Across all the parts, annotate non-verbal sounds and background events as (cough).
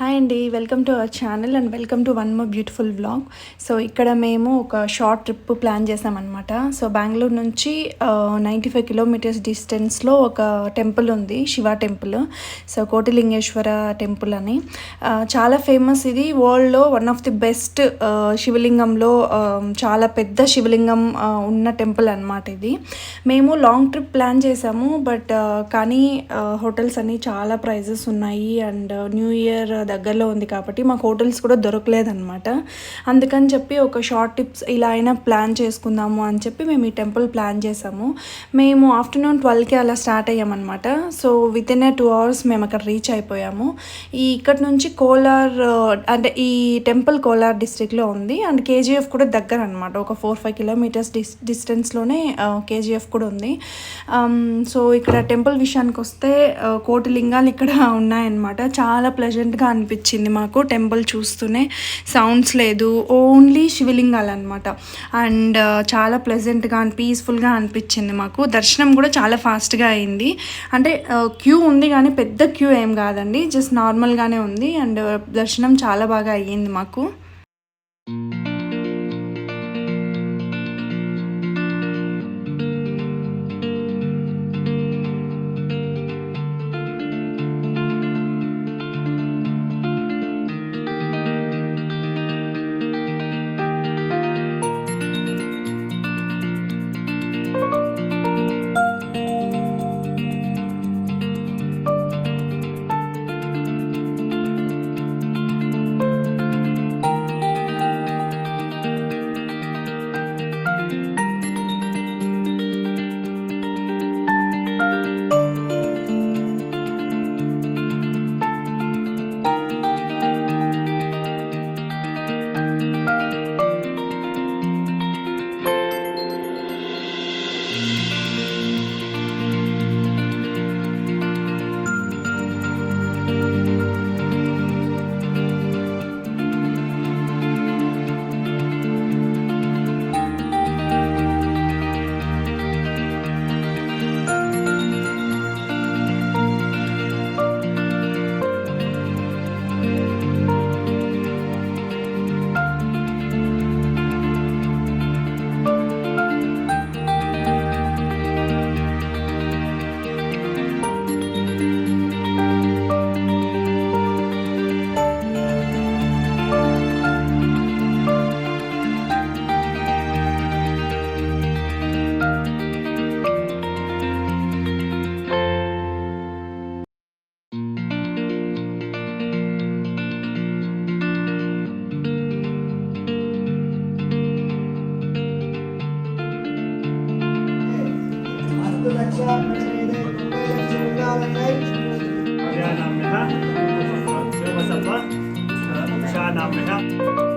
Hi అండి welcome to our channel and welcome to one more beautiful vlog so ఇక్కడ మేము ఒక short trip plan చేసామన్నమాట so Bengaluru నుంచి నైంటీ ఫైవ్ కిలోమీటర్స్ డిస్టెన్స్లో ఒక టెంపుల్ ఉంది Shiva temple so Kotilingeshwara temple అని. చాలా ఫేమస్ ఇది. వరల్డ్లో వన్ ఆఫ్ ది బెస్ట్ శివలింగంలో చాలా పెద్ద శివలింగం ఉన్న టెంపుల్ అనమాట ఇది. మేము లాంగ్ ట్రిప్ ప్లాన్ చేసాము బట్ కానీ హోటల్స్ అన్నీ చాలా ప్రైజెస్ ఉన్నాయి. అండ్ న్యూ ఇయర్ దగ్గరలో ఉంది కాబట్టి మాకు హోటల్స్ కూడా దొరకలేదన్నమాట. అందుకని చెప్పి ఒక షార్ట్ టిప్స్ ఇలా అయినా ప్లాన్ చేసుకుందాము అని చెప్పి మేము ఈ టెంపుల్ ప్లాన్ చేసాము. మేము ఆఫ్టర్నూన్ ట్వెల్వ్కి అలా start అయ్యామన్నమాట. So within a two hours మేము అక్కడ రీచ్ అయిపోయాము. ఈ ఇక్కడ నుంచి కోలార్ అంటే ఈ టెంపుల్ కోలార్ డిస్టిక్లో ఉంది. అండ్ కేజీఎఫ్ కూడా దగ్గర అనమాట ఒక ఫోర్ ఫైవ్ కిలోమీటర్స్ డిస్ డిస్టెన్స్లోనే కేజీఎఫ్ కూడా ఉంది. Um, సో ఇక్కడ టెంపుల్ విషయానికి వస్తే కోటి లింగాలు ఇక్కడ (laughs) ఉన్నాయన్నమాట. చాలా ప్లెజెంట్గా అనిపించింది మాకు టెంపుల్ చూస్తూనే. సౌండ్స్ లేదు ఓన్లీ శివలింగాలు అనమాట అండ్ చాలా ప్లెజెంట్గా అండ్ పీస్ఫుల్గా అనిపించింది మాకు. దర్శనం కూడా చాలా ఫాస్ట్గా అయింది. అంటే క్యూ ఉంది కానీ పెద్ద క్యూ ఏం కాదండి. జస్ట్ నార్మల్గానే ఉంది. అండ్ దర్శనం చాలా బాగా అయ్యింది మాకు. హస్తు क्या नाम है था? क्या नाम है था?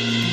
Bye.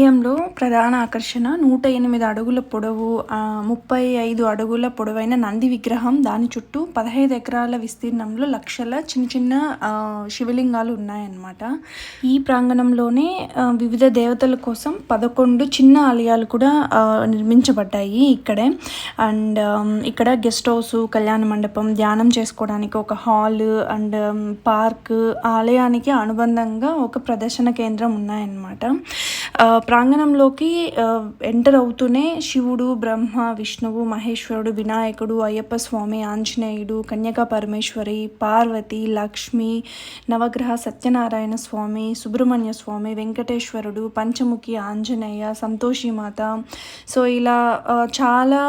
ఆలయంలో ప్రధాన ఆకర్షణ నూట ఎనిమిది అడుగుల పొడవు ముప్పై ఐదు అడుగుల పొడవైన నంది విగ్రహం. దాని చుట్టూ పదహైదు ఎకరాల విస్తీర్ణంలో లక్షల చిన్న చిన్న శివలింగాలు ఉన్నాయన్నమాట. ఈ ప్రాంగణంలోనే వివిధ దేవతల కోసం పదకొండు చిన్న ఆలయాలు కూడా నిర్మించబడ్డాయి ఇక్కడే. అండ్ ఇక్కడ గెస్ట్ హౌస్ కళ్యాణ మండపం ధ్యానం చేసుకోవడానికి ఒక హాల్ అండ్ పార్క్ ఆలయానికి అనుబంధంగా ఒక ప్రదర్శన కేంద్రం ఉన్నాయన్నమాట. ప్రాంగణంలోకి ఎంటర్ అవుతూనే శివుడు బ్రహ్మ విష్ణువు మహేశ్వరుడు వినాయకుడు అయ్యప్ప స్వామి ఆంజనేయుడు కన్యకా పరమేశ్వరి పార్వతి లక్ష్మి నవగ్రహ సత్యనారాయణ స్వామి సుబ్రహ్మణ్య స్వామి వెంకటేశ్వరుడు పంచముఖి ఆంజనేయ సంతోషి మాత. సో ఇలా చాలా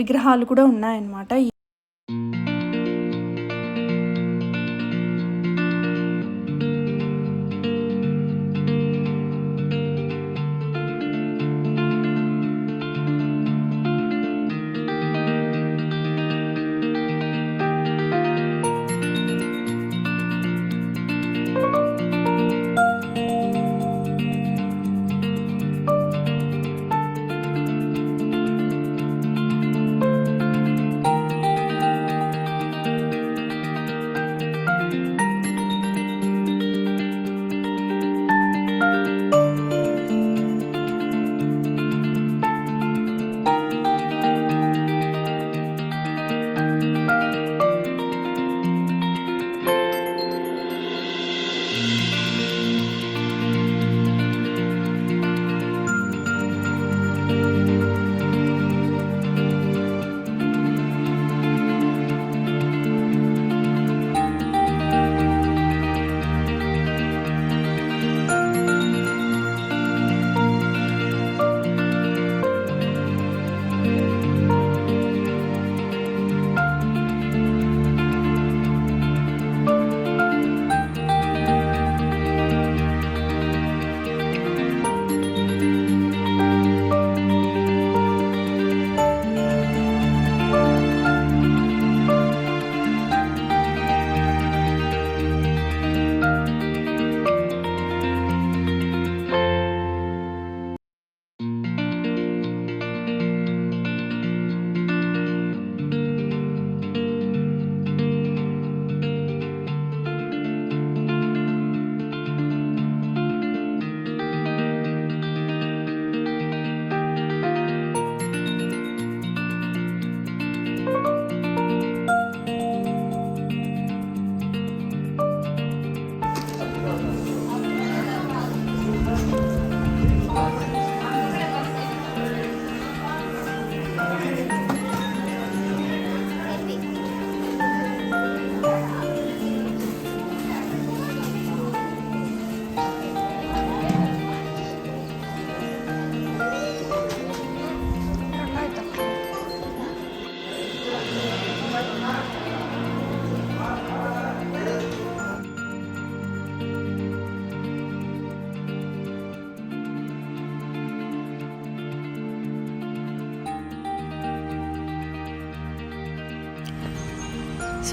విగ్రహాలు కూడా ఉన్నాయన్నమాట.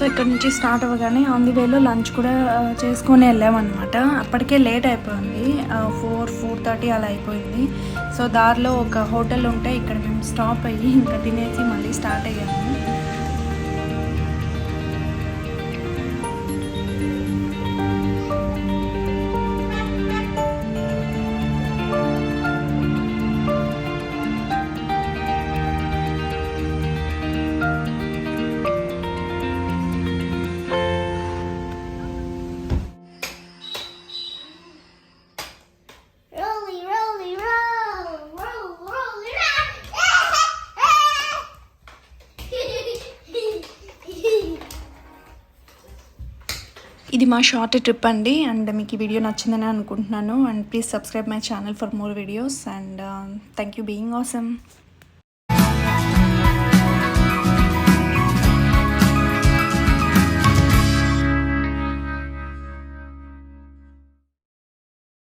సో ఇక్కడ నుంచి స్టార్ట్ అవ్వగానే ఆన్ ది వేలో లంచ్ కూడా చేసుకొని వెళ్ళామన్నమాట. అప్పటికే లేట్ అయిపోయింది. ఫోర్ ఫోర్ థర్టీ అలా అయిపోయింది. సో దారిలో ఒక హోటల్ ఉంటే ఇక్కడ మేము స్టాప్ అయ్యి ఇంకా తినేసి మళ్ళీ స్టార్ట్ అయ్యాము. ఇది మా షార్ట్ ట్రిప్ అండి. అండ్ మీకు ఈ వీడియో నచ్చిందని అనుకుంటున్నాను. And please subscribe my channel for more videos and thank you being awesome